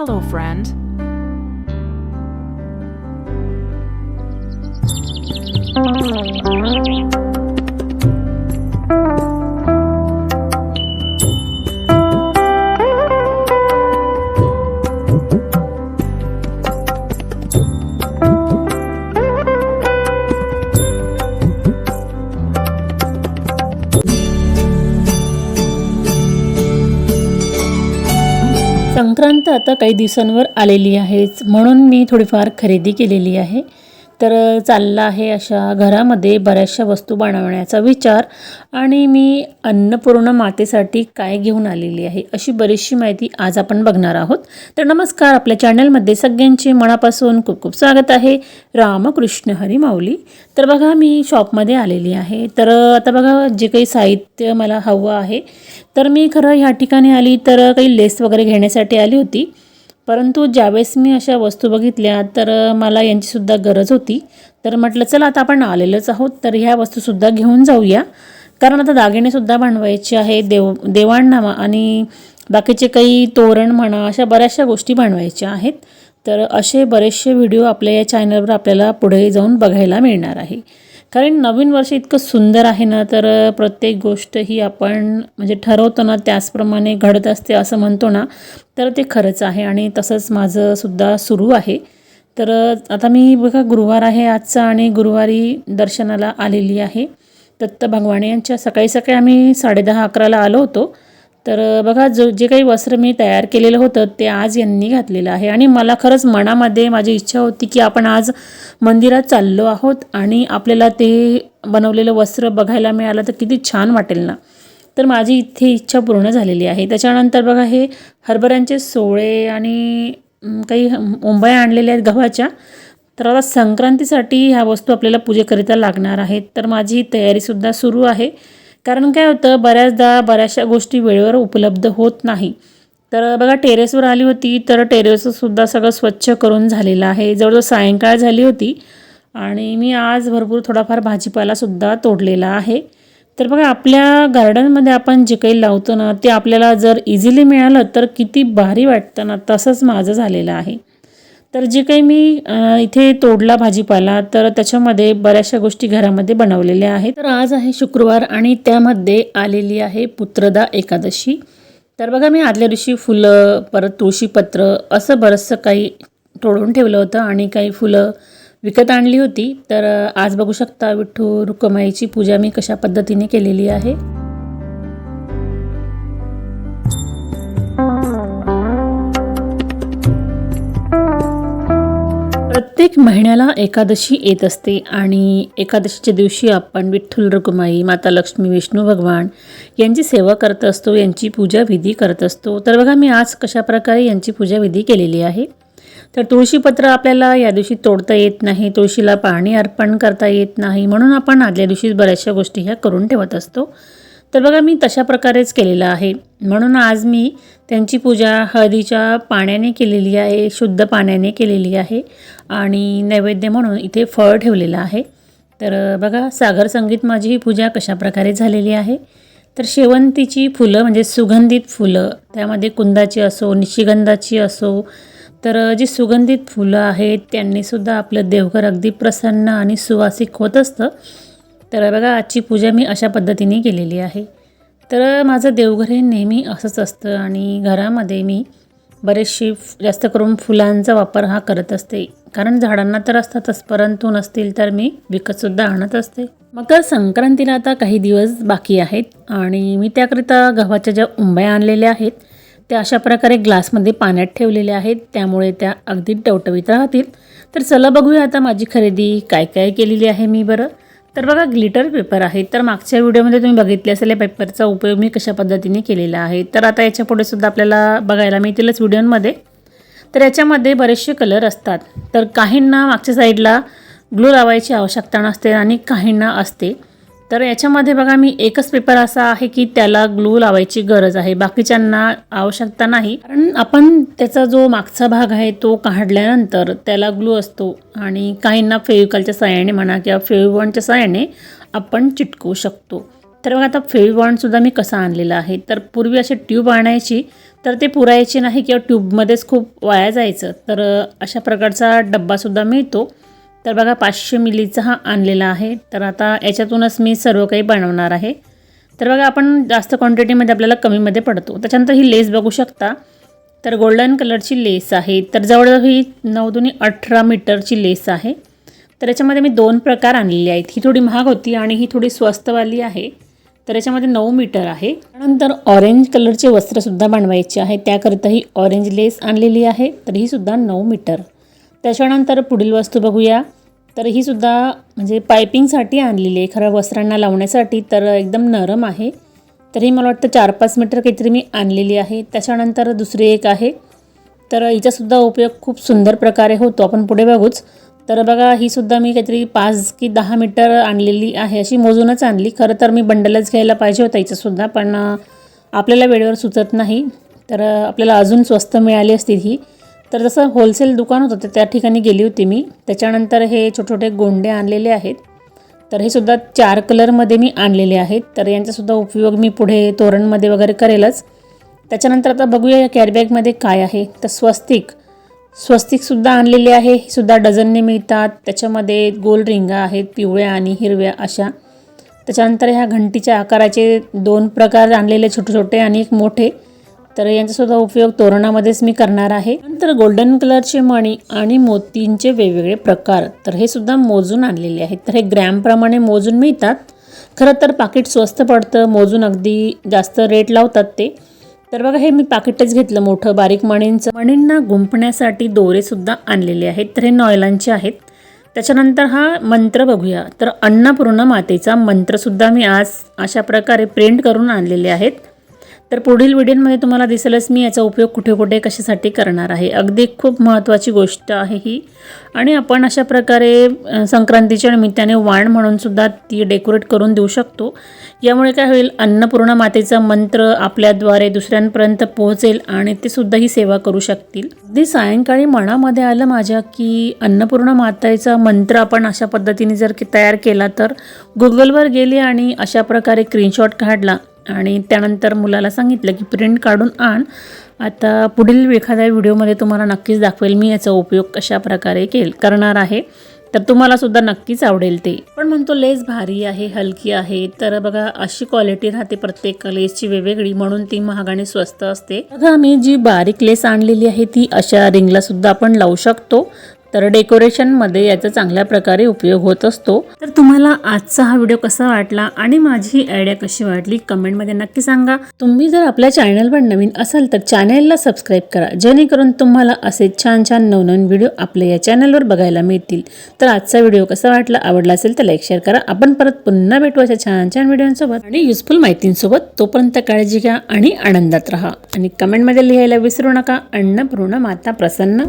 Hello, friend. Sankrant आता काही दिवसांवर आलेली आहेच. म्हणून मी थोडीफार खरेदी केलेली आहे. तर चालला आहे अशा घरामध्ये बऱ्याचशा वस्तू बनवण्याचा विचार आणि मी अन्नपूर्ण मातेसाठी काय घेऊन आलेली आहे अशी बरीचशी माहिती आज आपण बघणार आहोत. तर नमस्कार आपल्या चॅनलमध्ये सगळ्यांचे मनापासून खूप खूप स्वागत आहे. रामकृष्ण हरी माऊली. तर बघा मी शॉपमध्ये आलेली आहे. तर आता बघा जे काही साहित्य मला हवं आहे तर मी खरं ह्या ठिकाणी आली तर काही लेस वगैरे घेण्यासाठी आली होती. परंतु ज्यावेळेस मी अशा वस्तू बघितल्या तर मला यांचीसुद्धा गरज होती. तर म्हटलं चला आता आपण आलेलंच आहोत. तर ह्या वस्तूसुद्धा घेऊन जाऊया. कारण आता दागिनेसुद्धा बनवायचे आहे देव देवाणनामा आणि बाकीचे काही तोरण म्हणा अशा बऱ्याचशा गोष्टी बनवायच्या आहेत. तर असे बरेचसे व्हिडिओ आपल्या या चॅनलवर आपल्याला पुढे जाऊन बघायला मिळणार आहे. कारण नवीन वर्ष इतकं सुंदर आहे ना तर प्रत्येक गोष्ट ही आपण म्हणजे ठरवतो ना त्याचप्रमाणे घडत असते असं म्हणतो ना तर ते खरंच आहे आणि तसंच माझं सुद्धा सुरू आहे. तर आता मी बघा गुरुवार आहे आजचा आणि गुरुवारी दर्शनाला आलेली आहे. दत्त भगवान यांच्या सकाळी सकाळी आम्ही साडेदहा अकराला आलो होतो. तर बघा जो जे काही वस्त्र मी तयार केलेलं होतं ते आज यांनी घातलेलं आहे. आणि मला खरंच मनामध्ये माझी इच्छा होती की आपण आज मंदिरात चाललो आहोत आणि आपल्याला ते बनवलेलं वस्त्र बघायला मिळालं तर किती छान वाटेल ना. तर माझी इथे इच्छा पूर्ण झालेली आहे. त्याच्यानंतर बघा हे हरभऱ्यांचे सोळे आणि काही मुंबई आणलेल्या आहेत गव्हाच्या. तर आता संक्रांतीसाठी ह्या वस्तू आपल्याला पूजेकरिता लागणार आहेत. तर माझी तयारीसुद्धा सुरू आहे. कारण काय होतं बऱ्याचदा बऱ्याचशा गोष्टी वेळेवर उपलब्ध होत नाही. तर बघा टेरेसवर आली होती तर टेरेससुद्धा सगळं स्वच्छ करून झालेलं आहे. जवळजवळ सायंकाळ झाली होती आणि मी आज भरपूर थोडाफार भाजीपालासुद्धा तोडलेला आहे. तर बघा आपल्या गार्डनमध्ये आपण जे काही लावतो ना ते आपल्याला जर इझिली मिळालं तर किती भारी वाटतं ना तसंच माझं झालेलं आहे. तर जे काही मी इथे तोडला भाजीपाला तर त्याच्यामध्ये बऱ्याचशा गोष्टी घरामध्ये बनवलेल्या आहेत. तर आज आहे शुक्रवार आणि त्यामध्ये आलेली आहे पुत्रदा एकादशी. तर बघा मी आदल्या दिवशी फुलं परत तुळशीपत्र असं बरंचसं काही तोडून ठेवलं होतं आणि काही फुलं विकत आणली होती. तर आज बघू शकता विठ्ठू रुक्माईची पूजा मी कशा पद्धतीने केलेली आहे. प्रत्येक महिन्याला एकादशी येत असते आणि एकादशीच्या दिवशी आपण विठ्ठल रुक्माई माता लक्ष्मी विष्णू भगवान यांची सेवा करत असतो यांची पूजा विधी करत असतो. तर बघा मी आज कशा प्रकारे यांची पूजा विधी केलेली आहे? तर तुळशीपत्र आपल्याला या दिवशी तोडता येत नाही तुळशीला पाणी अर्पण करता येत नाही म्हणून आपण आदल्या दिवशीच बऱ्याचशा गोष्टी ह्या करून ठेवत असतो. तर बघा मी तशा प्रकारेच केलेलं आहे. म्हणून आज मी त्यांची पूजा हळदीच्या पाण्याने केलेली आहे शुद्ध पाण्याने केलेली आहे आणि नैवेद्य म्हणून इथे फळ ठेवलेलं आहे. तर बघा सागर संगीत माझी ही पूजा कशा प्रकारे झालेली आहे. तर शेवंतीची फुलं म्हणजे सुगंधित फुलं त्यामध्ये कुंदाची असो निशिगंधाची असो तर जी सुगंधित फुलं आहेत त्यांनीसुद्धा आपलं देवघर अगदी प्रसन्न आणि सुवासिक होत असतं. तर बघा आजची पूजा मी अशा पद्धतीने केलेली आहे. तर माझं देवघर हे नेहमी असंच असतं आणि घरामध्ये मी बरेचशी जास्त करून फुलांचा वापर हा करत असते. कारण झाडांना तर असतातच परंतु नसतील तर मी विकतसुद्धा आणत असते. मकर संक्रांतीला आता काही दिवस बाकी आहेत आणि मी त्याकरिता गव्हाच्या ज्या उंबाया आणलेल्या आहेत त्या अशा प्रकारे ग्लासमध्ये पाण्यात ठेवलेल्या आहेत. त्यामुळे त्या अगदी टवटवीत राहतील. तर चला बघूया आता माझी खरेदी काय काय केलेली आहे मी बरं. तर बघा ग्लिटर पेपर आहे. तर मागच्या व्हिडिओमध्ये तुम्ही बघितले असेल या पेपरचा उपयोग मी कशा पद्धतीने केलेला आहे. तर आता याच्यापुढे सुद्धा आपल्याला बघायला मिळतीलच व्हिडिओमध्ये. तर याच्यामध्ये बरेचसे कलर असतात. तर काहींना मागच्या साईडला ग्लू लावायची आवश्यकता नसते आणि काहींना असते. तर याच्यामध्ये बघा मी एकच पेपर असा आहे की त्याला ग्लू लावायची गरज आहे. बाकीच्यांना आवश्यकता नाही. कारण आपण त्याचा जो मागचा भाग आहे तो काढल्यानंतर त्याला ग्लू असतो. आणि काहींना फेविकलच्या साह्याने म्हणा किंवा फेविबॉन्डच्या साह्याने आपण चिटकवू शकतो. तर बघा आता फेविबॉन्डसुद्धा मी कसा आणलेला आहे. तर पूर्वी अशी ट्यूब आणायची तर ते पुरायचे नाही किंवा ट्यूबमध्येच खूप वाया जायचं. तर अशा प्रकारचा डब्बासुद्धा मिळतो. तर बघा पाचशे मिलीचा हा आणलेला आहे. तर आता याच्यातूनच मी सर्व काही बनवणार आहे. तर बघा आपण जास्त क्वांटिटीमध्ये आपल्याला कमीमध्ये पडतो. त्याच्यानंतर ही लेस बघू शकता. तर गोल्डन कलरची लेस आहे. तर जवळजवळ ही नऊ दोन्ही अठरा मीटरची लेस आहे. तर याच्यामध्ये मी दोन प्रकार आणलेले आहेत. ही थोडी महाग होती आणि ही थोडी स्वस्तवाली आहे. तर याच्यामध्ये नऊ मीटर आहे. त्यानंतर ऑरेंज कलरचे वस्त्रसुद्धा बनवायचे आहे. त्याकरिता ही ऑरेंज लेस आणलेली आहे. तर ही सुद्धा नऊ मीटर. त्याच्यानंतर पुढील वस्तू बघूया. तर ही सुद्धा म्हणजे पायपिंगसाठी आणलेली आहे. खरं वस्त्रांना लावण्यासाठी तर एकदम नरम आहे. तर ही मला वाटतं चार पाच मीटर काहीतरी मी आणलेली आहे. त्याच्यानंतर दुसरी एक आहे. तर हिचासुद्धा उपयोग खूप सुंदर प्रकारे होतो. आपण पुढे बघूच. तर बघा ही सुद्धा मी काहीतरी पाच की दहा मीटर आणलेली आहे. अशी मोजूनच आणली. खरं तर मी बंडलच घ्यायला पाहिजे होता हिचंसुद्धा पण आपल्याला वेळेवर सुचत नाही. तर आपल्याला अजून स्वस्त मिळाली असती ही. तर जसं होलसेल दुकान होतं तर त्या ठिकाणी गेली होती मी. त्याच्यानंतर हे छोटे छोटे गोंडे आणलेले आहेत. तर हे सुद्धा चार कलरमध्ये मी आणलेले आहेत. तर यांचासुद्धा उपयोग मी पुढे तोरणमध्ये वगैरे करेलच. त्याच्यानंतर आता बघूया या कॅरीबॅगमध्ये काय आहे. तर स्वस्तिक. स्वस्तिकसुद्धा आणलेले आहे. हे सुद्धा डझनने मिळतात. त्याच्यामध्ये गोल रिंगा आहेत पिवळ्या आणि हिरव्या अशा. त्याच्यानंतर ह्या घंटीच्या आकाराचे दोन प्रकार आणलेले छोटे छोटे आणि एक मोठे. तर यांचासुद्धा उपयोग तोरणामध्येच मी करणार आहे. नंतर गोल्डन कलरचे मणी आणि मोतींचे वेगवेगळे प्रकार. तर हे सुद्धा मोजून आणलेले आहेत. तर हे ग्रॅमप्रमाणे मोजून मिळतात. खरं तर पाकिट स्वस्त पडतं. मोजून अगदी जास्त रेट लावतात ते. तर बघा हे मी पाकिटच घेतलं मोठं बारीक मणींचं. मणींना गुंफण्यासाठी दोरेसुद्धा आणलेले आहेत. तर हे नॉयलांचे आहेत. त्याच्यानंतर हा मंत्र बघूया. तर अन्नपूर्ण मातेचा मंत्रसुद्धा मी आज अशा प्रकारे प्रिंट करून आणलेले आहेत. तर पुढील व्हिडिओमध्ये तुम्हाला दिसेलच मी याचा उपयोग कुठे कुठे कशासाठी करणार आहे. अगदी खूप महत्त्वाची गोष्ट आहे ही. आणि आपण अशा प्रकारे संक्रांतीच्या निमित्ताने वाण म्हणूनसुद्धा ती डेकोरेट करून देऊ शकतो. यामुळे काय होईल अन्नपूर्णा मातेचा मंत्र आपल्याद्वारे दुसऱ्यांपर्यंत पोहोचेल आणि ते सुद्धा ही सेवा करू शकतील. अगदी सायंकाळी मनामध्ये आलं माझ्या की अन्नपूर्णा मातेचा मंत्र आपण अशा पद्धतीने जर की तयार केला तर गुगलवर गेले आणि अशा प्रकारे स्क्रीनशॉट काढला आणि त्यानंतर मुलाला सांगितलं की प्रिंट काढून आण. आता पुढील एखाद्या व्हिडिओमध्ये तुम्हाला नक्कीच दाखवेल मी याचा उपयोग कशा प्रकारे केल करणार आहे. तर तुम्हाला सुद्धा नक्कीच आवडेल ते. पण म्हणतो लेस भारी आहे हलकी आहे. तर बघा अशी क्वालिटी राहते प्रत्येक लेसची वेगवेगळी म्हणून ती महाग आणि स्वस्त असते. बघा मी जी बारीक लेस आणलेली आहे ती अशा रिंगला सुद्धा आपण लावू शकतो. तर डेकोरेशनमध्ये याचा चांगल्या प्रकारे उपयोग होत असतो. तर तुम्हाला आजचा हा व्हिडिओ कसा वाटला आणि माझी ही आयडिया कशी वाटली कमेंटमध्ये नक्की सांगा. तुम्ही जर आपल्या चॅनलवर नवीन असाल तर चॅनलला सबस्क्राईब करा जेणेकरून तुम्हाला असे छान छान नवनवीन व्हिडिओ आपल्या या चॅनलवर बघायला मिळतील. तर आजचा व्हिडिओ कसा वाटला आवडला असेल तर लाईक शेअर करा. आपण परत पुन्हा भेटू अशा छान छान व्हिडिओंसोबत. आणि युजफुल माहितींसोबत तोपर्यंत काळजी घ्या आणि आनंदात राहा. आणि कमेंटमध्ये लिहायला विसरू नका. अन्नपूर्ण माता प्रसन्न.